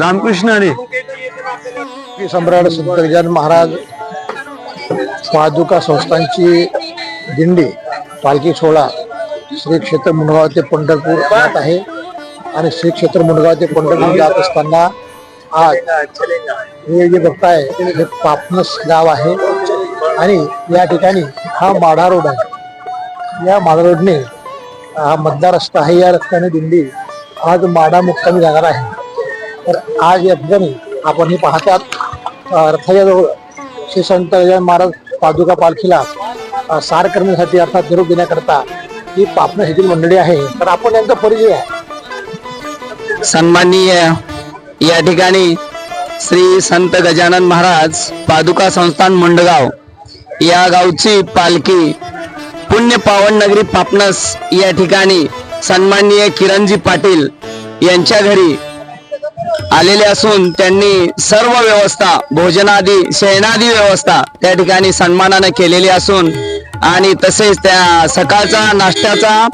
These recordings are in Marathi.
रामकृष्ण आणि सम्राट संत गजानन महाराज पादुका संस्थांची दिंडी पालखी सोहळा श्री क्षेत्र मुंडगाव ते पंढरपूर जात आहे. आणि श्री क्षेत्र मुंडगाव ते पंढरपूर जात असताना आज हे जे बघताय हे पापनस गाव आहे. आणि या ठिकाणी हा माढा रोड आहे. या माढा रोडने हा मतदार रस्ता आहे. या रस्त्याने दिंडी. आज माढा मुक्कामी जाणार आहे. तर आज या ठिकाणी आपण हे पाहतात अ, श्री संत गजानन महाराज पादुका पालखीला सार करण्यासाठी अर्थात निरोप देण्याकरता ही पापण येथील मंडळी आहे. तर आपण यांचा परिचय आहे. सन्माननीय या ठिकाणी श्री संत गजानन महाराज पादुका संस्थान मुंडगाव या गावची पालखी पुण्य पावन नगरी पापनस या ठिकाणी सन्माननीय किरणजी पाटील यांच्या घरी आलेले असून त्यांनी सर्व व्यवस्था भोजनादी शयनादी व्यवस्था त्या ठिकाणी सन्मानाने केलेली असून आणि तसेच त्या सकाळचा नाश्त्याचा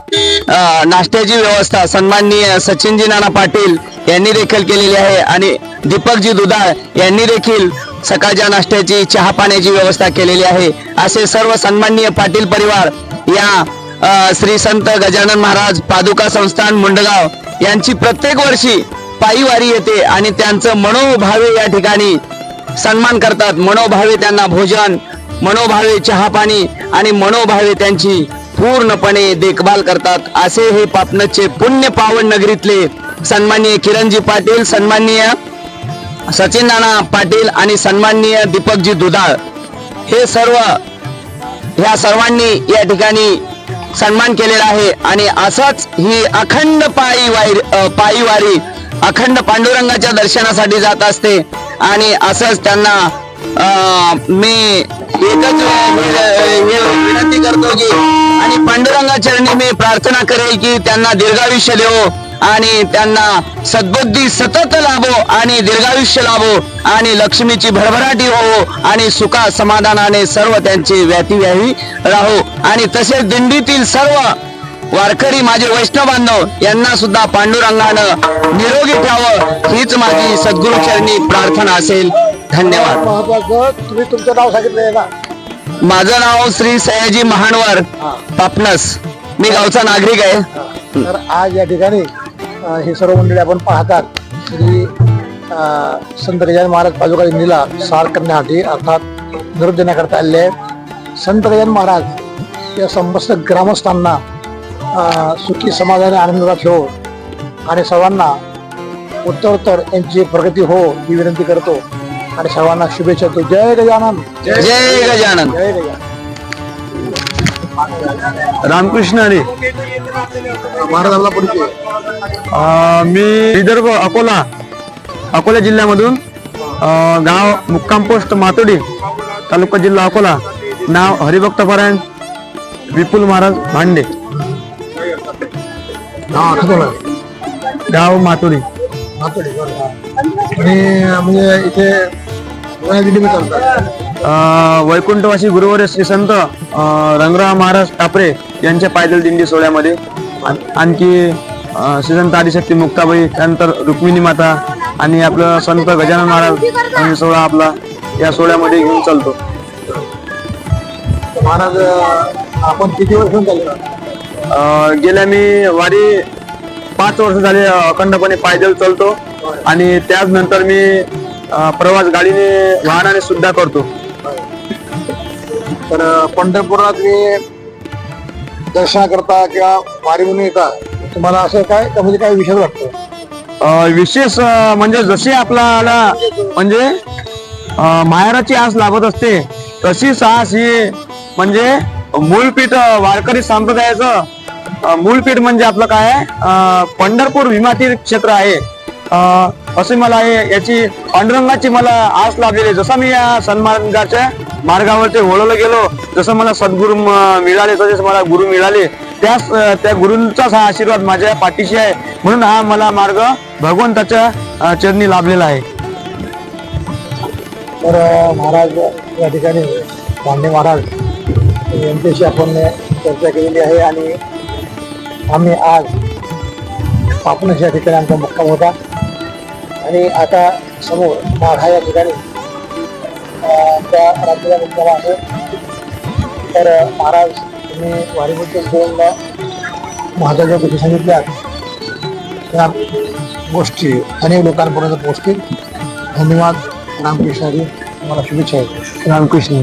नाश्त्याची व्यवस्था सन्माननीय सचिनजी नाना पाटील यांनी देखील केलेली आहे आणि दीपकजी दुधाळ यांनी देखील सकाळच्या नाश्त्याची चहा पाण्याची व्यवस्था केलेली आहे. असे सर्व सन्माननीय पाटील परिवार या श्री संत गजानन महाराज पादुका संस्थान मुंडगाव यांची प्रत्येक वर्षी पायी वारी येते आणि त्यांचं मनोभावे या ठिकाणी सन्मान करतात. मनोभावे त्यांना भोजन मनोभावे चहा पाणी आणि मनोभावे त्यांची पूर्णपणे देखभाल करतात. असे हे पापनचे पुण्य पावन नगरीतले सन्माननीय किरणजी पाटील सन्माननीय सचिन नाना पाटील आणि सन्माननीय दीपकजी दुधाळ. हे सर्व ह्या सर्वांनी या ठिकाणी सन्मान केलेला आहे आणि असंच ही अखंड पायी वारी पायीवारी पायी वारी अखंड पांडुरंगाच्या दर्शनासाठी जात असते. आणि असंच त्यांना मी एकच विनंती करतो की आणि पांडुरंगाचरणी मी प्रार्थना करेल की त्यांना दीर्घायुष्य देवो आणि त्यांना सद्बुद्धी सतत लाभो आणि दीर्घायुष्य लाभो आणि लक्ष्मीची भरभराटी होवो आणि सुखा समाधानाने सर्व त्यांचे व्यातीव्याही राहो. आणि तसेच दिंडीतील सर्व वारकरी माझे वैष्णव बांधव यांना सुद्धा पांडुरंगानं निरोगी ठेवावं हीच माझी सद्गुरुचरणी प्रार्थना असेल. धन्यवाद. तुम्ही तुमचं नाव सांगितलंय ना? माझं नाव श्री सयाजी महानवर पापनस. मी गावचा नागरिक आहे. तर आज या ठिकाणी हे सर्व मंडळी आपण पाहतात श्री संत गजानन महाराज पादुका दिंडीला सार करण्यासाठी अर्थात निरोप देण्याकरता आलेले आहेत. संत गजानन महाराज या समस्त ग्रामस्थांना सुखी समाधानी आनंदात ठेवो आणि सर्वांना उत्तरोत्तर यांची प्रगती हो ही विनंती करतो. आणि सर्वांना शुभेच्छा देतो. जय गजानन. जय गजानन. जय गजानन. रामकृष्ण आणि महाराज आपला परिचय मी विदर्भ अकोला अकोला जिल्ह्यामधून गाव मुक्काम पोस्ट मातोडी तालुका जिल्हा अकोला नाव हरिभक्त परायण विपुल महाराज भांडे. ना गाव मातोडी. आणि म्हणजे इथे चालतात अं, वैकुंठवासी गुरुवर्य श्री संत अं, रंगराव महाराज टापरे यांच्या पायदल दिंडी सोहळ्यामध्ये आण- आणखी अं, श्री संत आदिशक्ती मुक्ताबाई त्यानंतर रुक्मिणी माता आणि आपलं संत गजानन महाराज आणि सोहळा आपला या सोहळ्यामध्ये घेऊन चालतो. महाराज आपण किती वर्ष गेल्या मी वारी पाच वर्ष झाले अखंडपणे पायदल चालतो. आणि त्याच नंतर मी प्रवास गाडीने वाहनाने सुद्धा करतो. तर पंढरपुरात मी दर्शनाकरता किंवा वारी म्हणून येता तुम्हाला असं काय का म्हणजे काय विशेष वाटतं? विशेष म्हणजे जशी आपल्याला म्हणजे माहेराची आस लागत असते तशी सास ही म्हणजे मूलपीठ वारकरी संप्रदायाचं मूळपीठ म्हणजे आपलं काय आहे? पंढरपूर भीमातीर क्षेत्र आहे. असे मला हे- याची पांडुरंगाची मला आस लाभलेली आहे. जसं मी या सन्मार्गाच्या मार्गावरती वळवलं गेलो जसं मला सद्गुरू मिळाले तसेच मला गुरु मिळाले त्याच त्या गुरूंचाच हा आशीर्वाद माझ्या पाठीशी आहे. म्हणून हा मला मार्ग भगवंताच्या चरणी लाभलेला आहे. तर महाराज या ठिकाणी भांडे महाराज यांच्याशी आपण चर्चा केलेली आहे आणि आम्ही आज पापणस या ठिकाणी आमचा मुक्काम होता. आणि आता समोर माढा या ठिकाणी त्या राज्याला मुक्काम आहे. तर महाराज तुम्ही वारीबद्दल दोन महत्त्वाच्या गोष्टी सांगितल्या. त्या गोष्टी अनेक लोकांपर्यंत पोहोचतील. धन्यवाद. रामकृष्ण तुम्हाला शुभेच्छा. आहेत रामकृष्ण